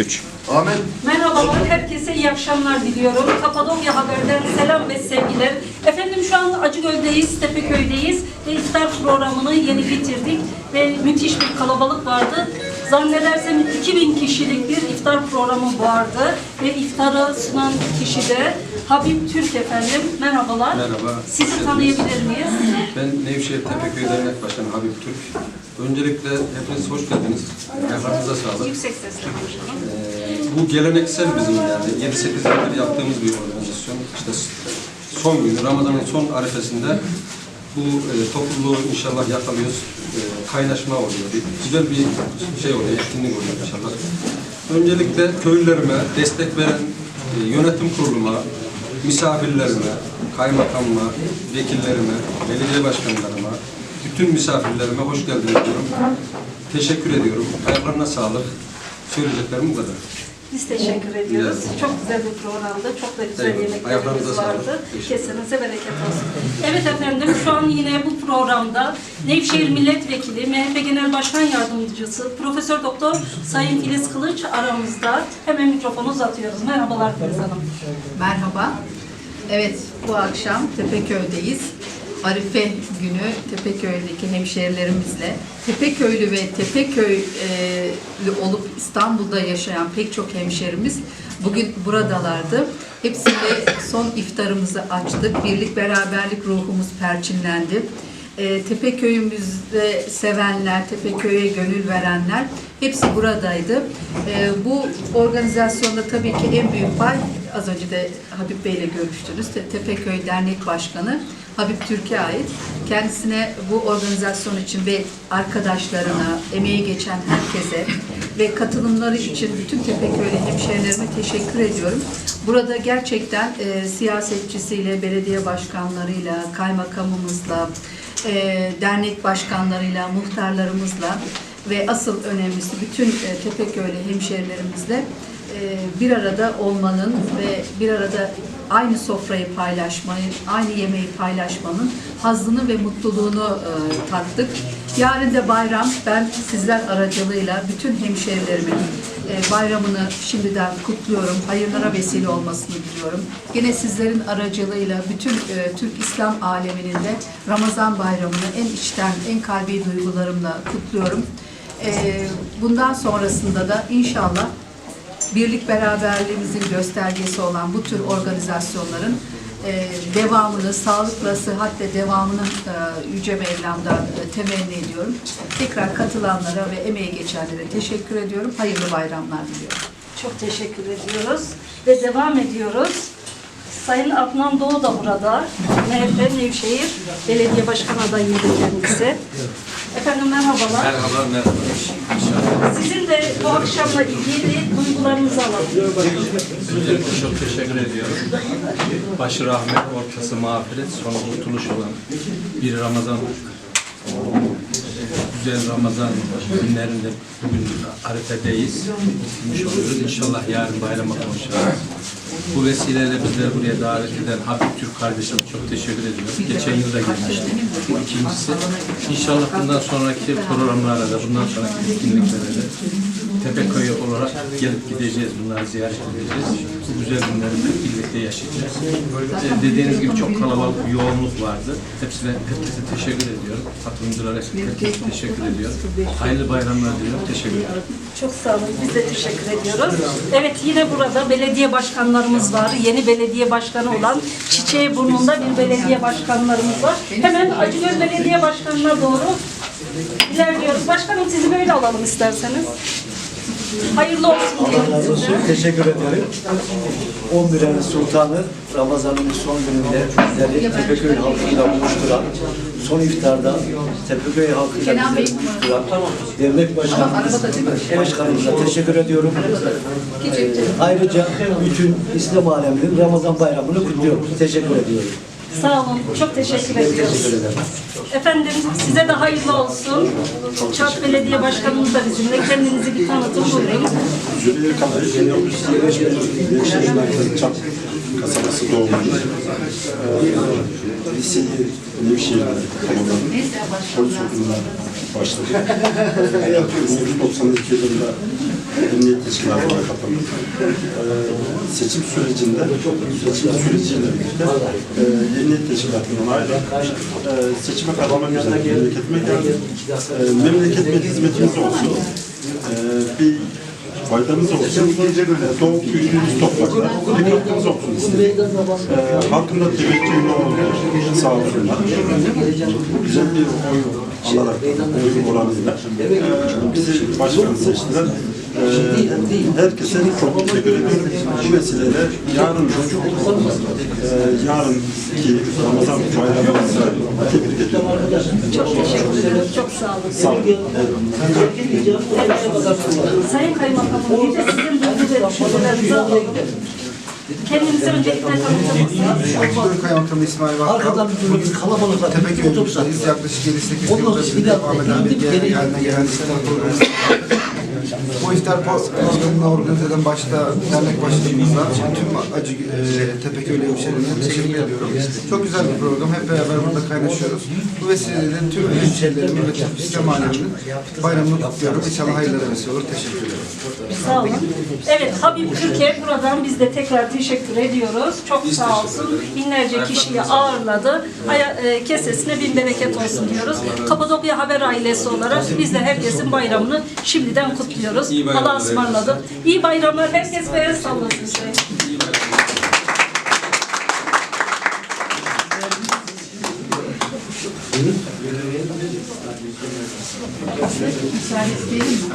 3. Ahmet. Merhabalar, herkese iyi akşamlar diliyorum. Kapadokya Haber'den selam ve sevgiler. Efendim şu an Acıgöl'deyiz, Tepeköy'deyiz ve iftar programını yeni bitirdik ve müthiş bir kalabalık vardı. Zannedersem 2000 kişilik bir iftar programı vardı ve iftarı sunan kişi de Habib Türk efendim. Merhabalar. Merhaba. Sizi tanıyabilir miyiz? Ben Nevşehir Tepeköy Dernek Başkanı Habib Türk. Öncelikle hepiniz hoş geldiniz. Ayaklarınıza sağlık. Yüksek sesle konuşalım. Ee, bu geleneksel bizim yani 7-8 yıldır yaptığımız bir organizasyon. İşte son günü, Ramazan'ın son arifesinde bu e, topluluğu inşallah yakalıyoruz. E, kaynaşma oluyor. Bir, güzel bir şey oluyor, etkinlik oluyor inşallah. Öncelikle köylülerime destek veren e, yönetim kuruluma, misafirlerime, kaymakamıma, vekillerime, belediye başkanlarıma, bütün misafirlerime hoş geldiniz diyorum. Teşekkür ediyorum. Ayaklarına sağlık. Söyleyeceklerim bu kadar. Biz teşekkür ediyoruz. Rica Çok güzel bir programdı. Çok da güzel Eyvallah. yemeklerimiz vardı. Kesinize bereket olsun. Evet efendim şu an yine bu programda Nevşehir Milletvekili, MHP Genel Başkan Yardımcısı Profesör Doktor Sayın Filiz Kılıç aramızda. Hemen mikrofonu uzatıyoruz. Merhabalar Filiz Hanım. Merhaba. Evet, bu akşam Tepeköy'deyiz. Arife günü Tepeköy'deki hemşehrilerimizle, Tepeköylü ve Tepeköylü olup İstanbul'da yaşayan pek çok hemşehrimiz bugün buradalardı. Hepsiyle son iftarımızı açtık. Birlik beraberlik ruhumuz perçinlendi. E, Tepeköy'ümüzde sevenler, Tepeköy'e gönül verenler hepsi buradaydı. E, bu organizasyonda tabii ki en büyük pay az önce de Habib Bey ile görüştünüz. Te- Tepeköy Dernek Başkanı Habib Türk'e ait. Kendisine bu organizasyon için ve arkadaşlarına, emeği geçen herkese ve katılımları için bütün Tepeköylü hemşehrilerime teşekkür ediyorum. Burada gerçekten e, siyasetçisiyle, belediye başkanlarıyla, kaymakamımızla, e, dernek başkanlarıyla, muhtarlarımızla ve asıl önemlisi bütün e, Tepeköylü hemşehrilerimizle e, bir arada olmanın ve bir arada aynı sofrayı paylaşmanın, aynı yemeği paylaşmanın hazzını ve mutluluğunu e, tattık. Yarın da bayram. Ben sizler aracılığıyla bütün hemşehrilerimin e, bayramını şimdiden kutluyorum. Hayırlara vesile olmasını diliyorum. Yine sizlerin aracılığıyla bütün e, Türk İslam aleminin de Ramazan bayramını en içten, en kalbi duygularımla kutluyorum. E, bundan sonrasında da inşallah birlik beraberliğimizin göstergesi olan bu tür organizasyonların e, devamını, sağlıkla, sıhhatle devamını e, Yüce Mevlam'dan e, temenni ediyorum. Tekrar katılanlara ve emeği geçenlere teşekkür ediyorum. Hayırlı bayramlar diliyorum. Çok teşekkür ediyoruz ve devam ediyoruz. Sayın Adnan Doğu da burada. MHP Nevşehir Belediye Başkan adayıydı kendisi. Efendim merhabalar. Merhaba, merhaba. Sizin de bu akşamla ilgili duygularınızı alalım. Öncelikle çok teşekkür ediyorum. Başı rahmet, ortası mağfiret, sonu kurtuluş olan bir Ramazan güzel Ramazan günlerinde bugün Arife'deyiz. Gitmiş oluyoruz. İnşallah yarın bayrama kavuşacağız. Bu vesileyle bizleri buraya davet eden Habib Türk kardeşime çok teşekkür ediyorum. Geçen yıl da gelmişti. Bu. İnşallah bundan sonraki programlara da, bundan sonraki etkinliklere Tepeköy olarak gelip gideceğiz, bunları ziyaret edeceğiz. Bu güzel günleri hep birlikte yaşayacağız. Ee, dediğiniz gibi çok kalabalık bir yoğunluk vardı. Hepsine, herkese teşekkür ediyorum. Katılımcılara herkese teşekkür ediyorum. Hayırlı bayramlar diliyorum. Teşekkür ederim. Çok sağ olun. Biz de teşekkür ediyoruz. Evet yine burada belediye başkanlarımız var. Yeni belediye başkanı olan Çiçeği Burnu'nda bir belediye başkanlarımız var. Hemen Acıgöl Belediye Başkanı'na doğru ilerliyoruz. Başkanım sizi böyle alalım isterseniz. Hayırlı olsun diyelim size. Teşekkür ederim. 11 ayın sultanı Ramazan'ın son gününde bizleri Tepeköy halkıyla buluşturan, son iftarda Tepeköy halkıyla bizleri buluşturan dernek başkanımız, başkanımıza teşekkür ediyorum. Ayrıca bütün İslam aleminin Ramazan bayramını kutluyorum. Teşekkür ediyorum. Sağ olun. Çok teşekkür ediyoruz. Efendim size de hayırlı olsun. Çat Belediye Başkanımız da bizimle. Kendinizi bir tanıtın buyurun. Züleyha Kanal, Genel Birleşme Birleşme Merkezi Çap kasabası doğumlu. Ee, liseyi Nevşehir'de tamamladım. Polis okuluna başladım. 1992 yılında Emniyet Teşkilatı'na katıldım. Ee, seçim sürecinde, seçim süreciyle birlikte e, Emniyet Teşkilatı'ndan ayrılıp e, seçime katılmak üzere memleketime geldim. E, memleketime hizmetimiz olsun. E, bir faydamız olsun. Doğup büyüdüğümüz topraklar bir katkımız olsun istedim. E, halkın da teveccühünü oldu. Sağ olsunlar. Güzel bir oy alarak, oy oranıyla e, bizi başkan seçtiler. E, herkese çok teşekkür ediyorum. Bu vesileyle yarın e, yarınki Ramazan bayramımızı tebrik ediyorum. Çok teşekkür ederim. Çok sağ olun. Sağ olun. Sayın Kaymakamım, bir de sizin duygu ve düşüncelerinizi alalım. Kendinizi öncelikle mısınız? Aktör Kaymakamı İsmail Bakkal. Arkadan bir böyle kalabalıkla Tepeköy otobüs Otobüs'teyiz. Yaklaşık 7-8 Ondan yıldır sonra bir bir devam eden bir gidip gelenek geri haline gelen iftar programı. Bu iftar programını organize eden başta dernek başkanımıza tüm acı e, Tepeköylü hemşehrilerine teşekkür ediyorum. Çok güzel bir program. Hep beraber burada kaynaşıyoruz. Bu vesileyle tüm hemşehrilerimi ve tüm İslam aleminin bayramını kutluyorum. İnşallah hayırlara vesile olur. Teşekkür ederim. Sağ olun. Evet, Habib Türkiye buradan biz de tekrar teşekkür ediyoruz. Çok sağ olsun. Binlerce kişiyi ağırladı. Aya, e, kesesine bin bereket olsun diyoruz. Kapadokya Haber ailesi olarak biz de herkesin bayramını şimdiden kutluyoruz. Allah'a ısmarladık. İyi bayramlar. Herkes beyaz sallasın. Müsaade isteyelim mi?